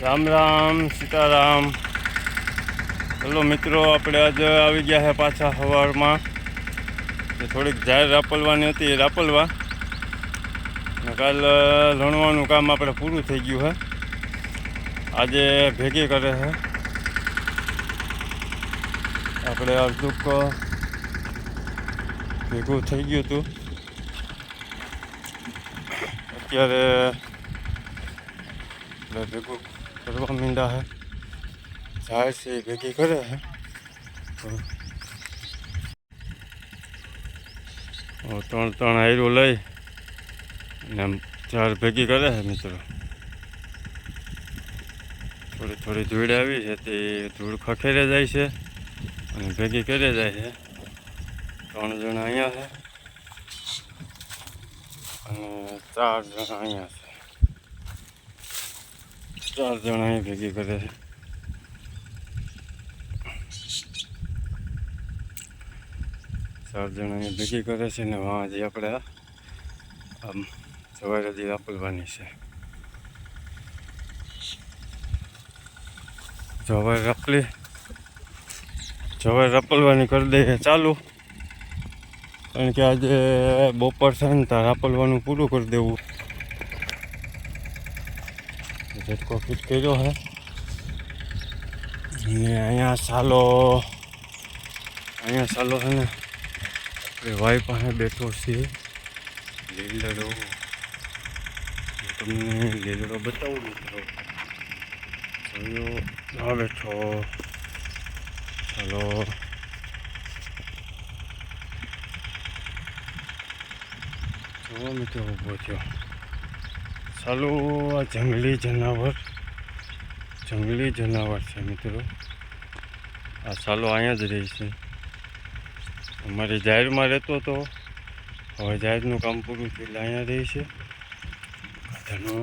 રામ રામ, સીતારામ. ચલો મિત્રો, આપણે આજે આવી ગયા છે પાછા સવારમાં તો થોડીક જાહેર રાપલવાની હતી, એ રાપલવા. અને કાલ લણવાનું કામ આપણે પૂરું થઈ ગયું છે આજે ભેગી કરે છે આપણે અડધુંક ભેગું થઈ ગયું હતું. અત્યારે એટલે ભેગું કરવા મીંડા હે. જાય છે, ભેગી કરે હે. ત્રણ ત્રણ આયરું લઈ અને ચાર ભેગી કરે છે મિત્રો. થોડી થોડી ધૂળ આવી છે તે ધૂળ ખખેરે જાય છે અને ભેગી કરે જાય છે. ત્રણ જણા અહીંયા છે અને ચાર જણા અહીંયા છે. ચાર જણા અહીં ભેગી કરે છે. ચાર જણા અહીં ભેગી કરે છે ને વાં હજી આપણે આમ સવારે હજી આપલવાની છે. જવાય રાપલી જવાય રાપલવાની કરી દઈએ ચાલુ. કારણ કે આજે બપોર છે ને તાર રાપલવાનું પૂરું કરી દેવું. ઝટકો ફિટ કર્યો હે અહીંયા સાલો અહીંયા સાલો છે ને આપણે વાઈ પાસે બેઠો છે લીલડો હું તમને લીલડો બતાવું મિત્રો જોયો ના બેઠો ચાલો જો મિત્રો ઊભો થયો ચાલો, આ જંગલી જનાવર જંગલી જનાવર છે મિત્રો. આ ચાલો અહીંયા જ રહે છે અમારી જાહેરમાં રહેતો હતો. હવે જાહેરનું કામ પૂરું થયું એટલે અહીંયા રહે છે. ગાધનો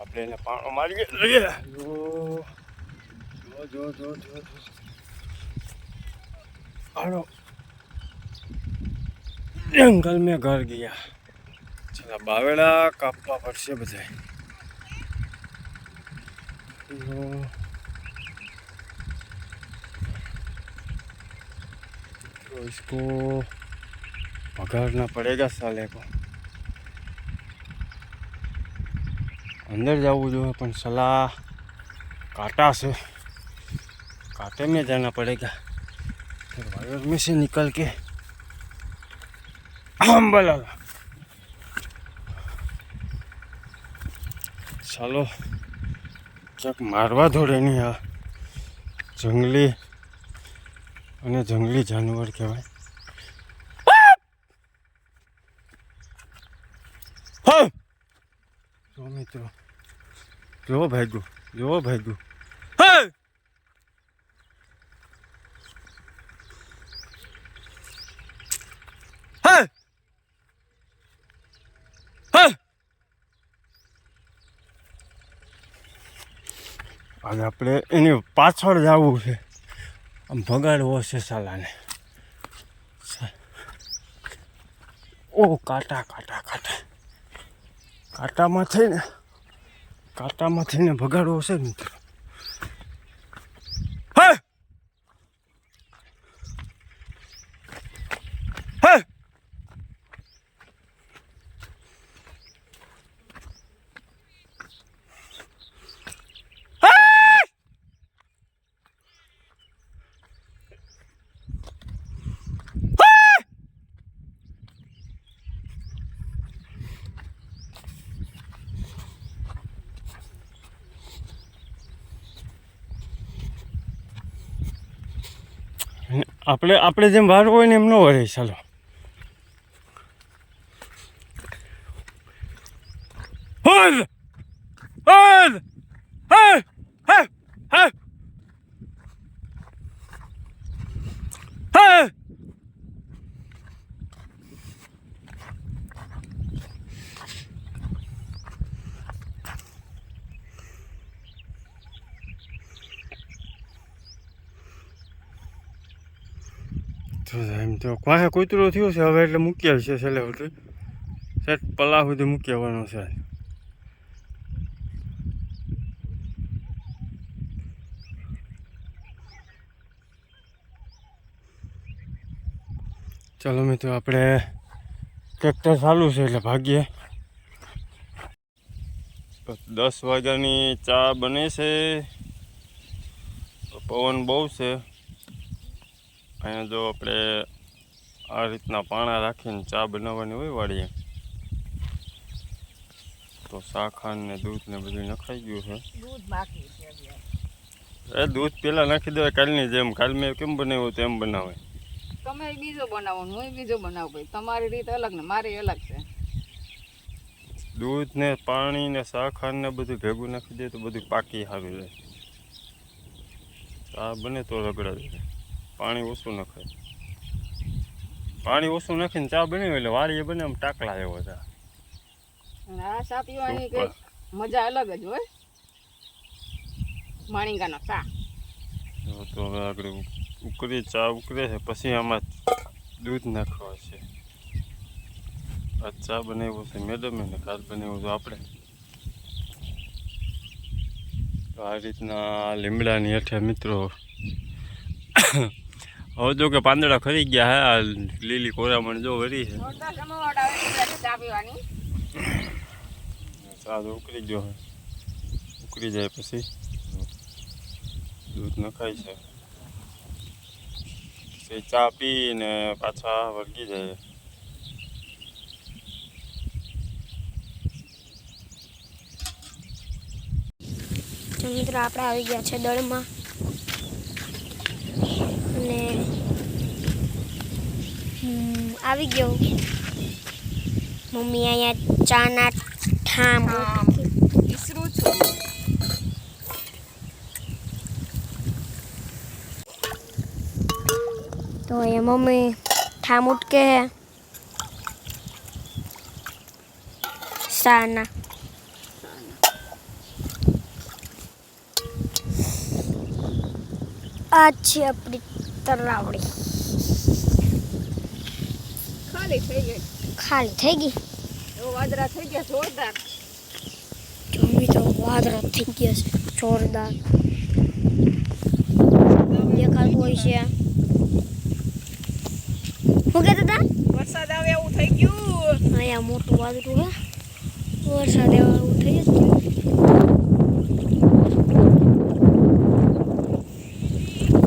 આપણે એને પાણો મારીએ. લઈએ જો જો જંગલ મેં ઘર ગયા. ચલા બાવેડા કાપવા પડશે બધા तो इसको पकड़ना पड़ेगा साले को अंदर जाऊँ जो है अपन सलाह कांटा से कांटे में जाना पड़ेगा फिर वायर में से निकल के हम बोला ચાલો ચક મારવા ધોળેની આ જંગલી અને જંગલી જાનવર કહેવાય! જો મિત્રો જો ભાગ્યું જો ભાગ્યું હા! હા! હા! આજે આપણે એની પાછળ જવું છે. આમ ભગાડવો છે સાલાને. ઓ કાંટા કાંટા કાંટા. કાંટામાં થઈને કાંટામાં થઈને ભગાડવો છે મિત્રો હે હે આપણે આપણે જેમ વાર હોય ને એમ ન વળે ચાલો. હર! હર! હર! હર! હર! હર! એમ તો પાસે કૂતરો થયું છે હવે એટલે મૂકી છે છેલ્લે સુધી સેટ પલા સુધી મૂકી આવવાનો છે ચાલો મિત્રો, આપણે ટ્રેક્ટર ચાલુ છે એટલે ભાગીએ. દસ વાગ્યાની ચા બને છે. પવન બહુ છે. અહીંયા જો આપણે આ રીતના પાણા રાખીને ચા બનાવવાની હોય વાળીએ તો શાખાન ને દૂધ ને બધું નખાઈ ગયું છે. એ દૂધ પેલા નાખી દેવાય કાલની જેમ. કાલ મેં કેમ બનાવ્યું તેમ બનાવે. તમે બીજો બનાવો હું બીજો બનાવું ભાઈ. તમારી રીત અલગ ને મારી અલગ છે. દૂધ ને પાણી ને શાખાન ને બધું ભેગું નાખી દે તો બધું પાકી આવી જાય ચા બને તો રગડાવી. દે પાણી ઓછું નખાય. પાણી ઓછું નાખીને ચા બનાવી એટલે વારીએ બને આમ ટાકલા એવો ચા આ સા પીવાની કઈ મજા અલગ જ હોય. માણિંગાનો ચા. તો હવે આગળ ઉકળી ચા ઉકળે છે પછી આમાં દૂધ નાખવા છે. આ ચા બનાવ્યો છે મેડમે ને કાલ બનાવ્યું તો આપણે. આ રીતના લીમડાની હેઠે મિત્રો હવે જો કે પાંદડા ખરી ગયા હે આ લીલી કોરામણ જો વરી છે તો ઉકળી ગયો હે. ઉકળી જાય પછી. દૂધ નખાય છે. પછી ચા પીને પાછા વળગી જાય. તો મિત્રો આપણે આવી ગયા છે દળમાં. અને હમ, આવી ગયો મમ્મી અહીંયા ચાના ઠામ આમ વિસરું છું તો અહીંયા મમ્મી ઠામ ઉટકે હે સાના આ છે આપણી તરાવડી. ખાલી થઈ ગઈ. ખાલી થઈ ગઈ? એવો વાદરા થઈ ગયા જોરદાર. જોવી તો વાદરા થઈ ગયા છે જોરદાર. દેખાતું હોય છે. શું કહેતા હતા? વરસાદ આવે એવું થઈ ગયું. અહીંયા મોટું વાદળું હે. વરસાદ આવે એવું થઈ ગયું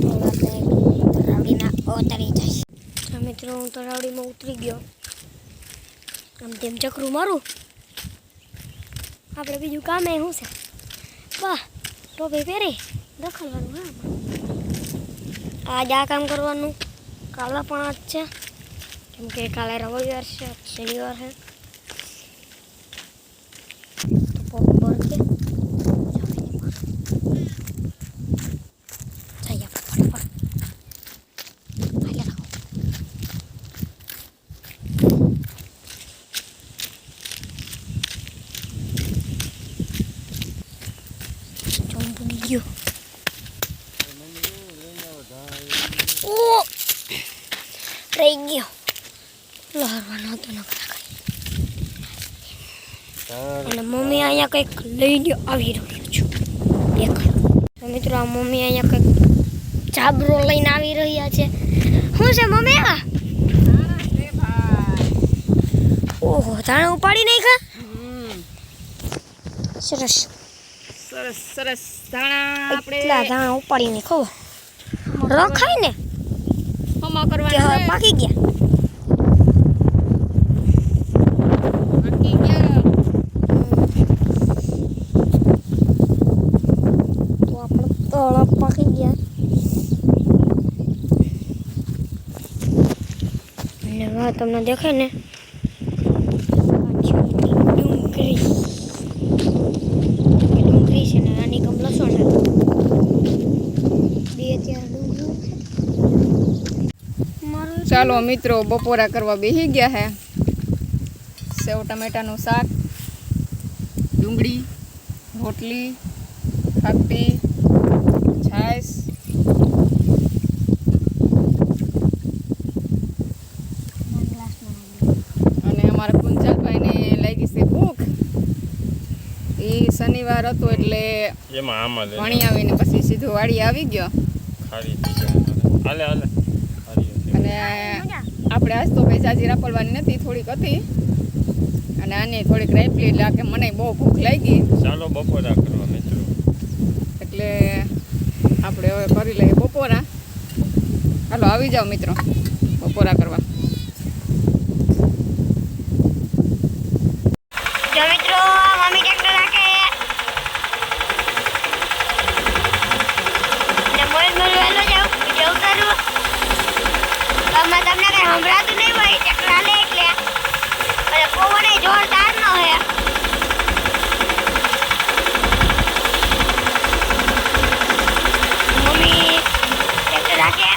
તો આપણે તરાવડીના અવતરી જાય તો મિત્રો હું તરાવડીમાં ઉતરી ગયો. આમ તેમ ચક્રું મારું. આપણે બીજું કામ એ શું છે? વાહ, ટોપી પહેરી દખલવાનું હા આજ આ કામ કરવાનું. કાલે પણ આજ છે. કેમ કે કાલે રવિવાર છે, શનિવાર છે. તો પગ બળકે જઈએ ફટાફટ હાલ્યા રાખો ચોમ પૂગી ગયો ઓ રહી ગયો લહરવાનો હતો ન અને મમ્મી અહીંયા કંઈક લઈને આવી રહ્યો છું. દેખાય. તો મિત્રો આ મમ્મી અહીંયા કંઈક જાબરો લઈને આવી રહ્યા છે. શું છે મમ્મી? આ ઓહો તાણે ઉપાડી નહીં ખા હમ. સરસ. સરસ સરસ. ધાણા એટલા આપણે ધાણા ઉપાડીને ખો ખબર. રખાય ને. હમા કે હવે પાકી ગયા પાકી ગયા તો આપણે તળા પાકી ગયા હવે તમને દેખાય ને? ડુંગળી ડુંગળી છે ને આની કમ લસણ બે ત્યાં ડુંગળી ચાલો મિત્રો બપોરા કરવા બેસી ગયા હે. સેવ ટમેટાનું શાક ડુંગળી રોટલી ખાટી છાશ અને અમારા કુંજલભાઈને લાગી છે ભૂખ એ શનિવાર હતો એટલે એમાં આમાં ભણી આવીને પછી સીધું વાડી આવી ગયો. ખાલી હાલે હાલે. અને આપણે આજ તો કઈ જાજી રાપડવાની નથી થોડીક હતી. અને આની થોડીક રાપલી એટલે કે મને બહુ ભૂખ લાગી. ચાલો બપોરા કરવા મિત્રો. એટલે આપણે હવે કરી લઈએ બપોરા. હાલો આવી જાઓ મિત્રો. બપોરા કરવા. જો મિત્રો મમ્મી ટ્રેક્ટર રાખે ને મોલ મોલ વેલો જાવ વિડિયો ઉતારું તમને તમને કઈ સંભળાતું નહીં હોય ટ્રેક્ટર હાલે એટલે અને પવન એ જોરદાર નો હે મમ્મી ટ્રેક્ટર રાખે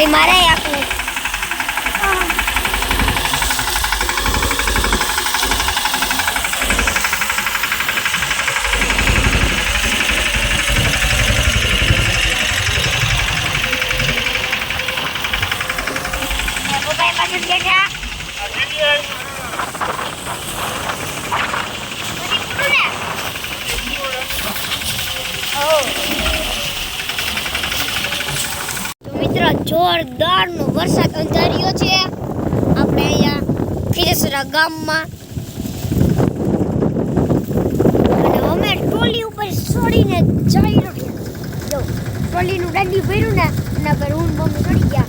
વળી મારે આપણે પપ્પા પાસે બેઠા બધી પૂરું ને તો મિત્રો, જોરદારનો વરસાદ અંધાર્યો છે. આપણે અહીંયા ખીરેસરા ગામમાં. અને અમે ટ્રોલી ઉપર છોડીને જઈ રહ્યા. ટ્રોલીનું દાંડી ભર્યું ને, એના પર હું મમ્મી ચડી ગયા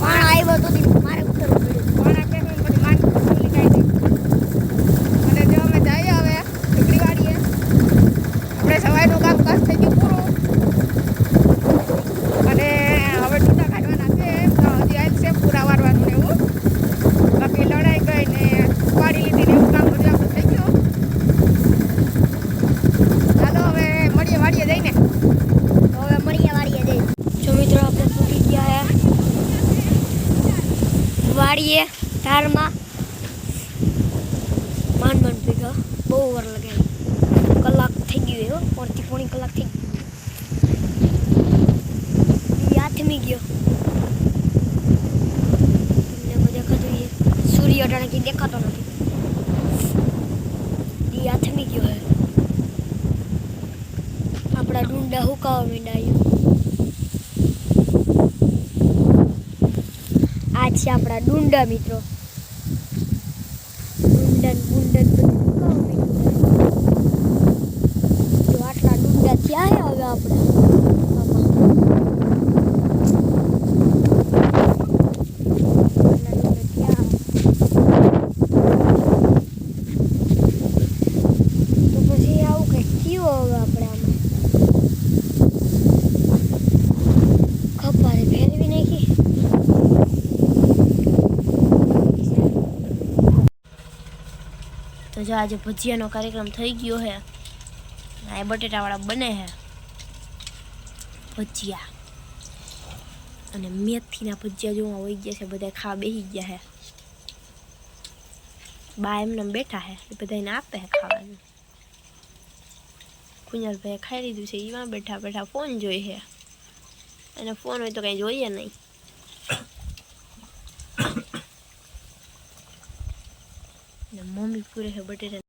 પાણ આવ્યો તો તી મારે ઉતરવું પડ્યું અને જો અમે જઈએ હવે ઢીકડી વાળીએ આપણે સવારનું કામ કાજ થઈ ગયું પૂરું અને હવે ટૂટા કાઢવાના છે તો હજી આજ છે પૂરા વારવાનું ને એવું બાકી લડાઈ ગઈ ને વાળી લીધી ને એવું કામ બધું આપણું થઈ ગયું ચાલો હવે મળીએ વાળીએ જઈને તો હવે મળીએ વાડીએ જઈ જો મિત્રો આપણે પૂરી ગયા હે વાડીએ ધારમાં. માંડ માંડ ભેગા. બહુ વાર લગાવી કલાક થઈ ગયું એવો અડધી પોણી કલાક થઈ ગઈ. હાથમી ગયો. તમને દેખાતું છે સૂર્ય અટાણે દેખાતો નથી. હાથમી ગયો હે. આપણા ડુંડા હુકાવા માંડ્યા છે આપણા ડુંડા મિત્રો ડુંડન બુંડન બધું હુકાવા માંડ્યું જો આટલા ડુંડા થયા હે હવે આપણે આટલા ડુંડા થયા. તો પછી આવું કંઈક થયું હવે આપણે આમાં ખપારે ફેરવી નાખી તો જો આજે ભજીયાનો કાર્યક્રમ થઈ ગયો છે આ બટેટાવાળા બને છે ભજીયા. અને મેથીના ભજીયા જોવા વહી ગયા છે બધા ખા બેસી ગયા છે બા એમને બેઠા છે એ બધાને આપે છે ખાવાનું. કુંજલભાઈ ખાઈ લીધું છે એમાં બેઠા બેઠા ફોન જોઈ છે અને ફોન હોય તો કંઈ જોઈએ નહીં. છે. બટેટા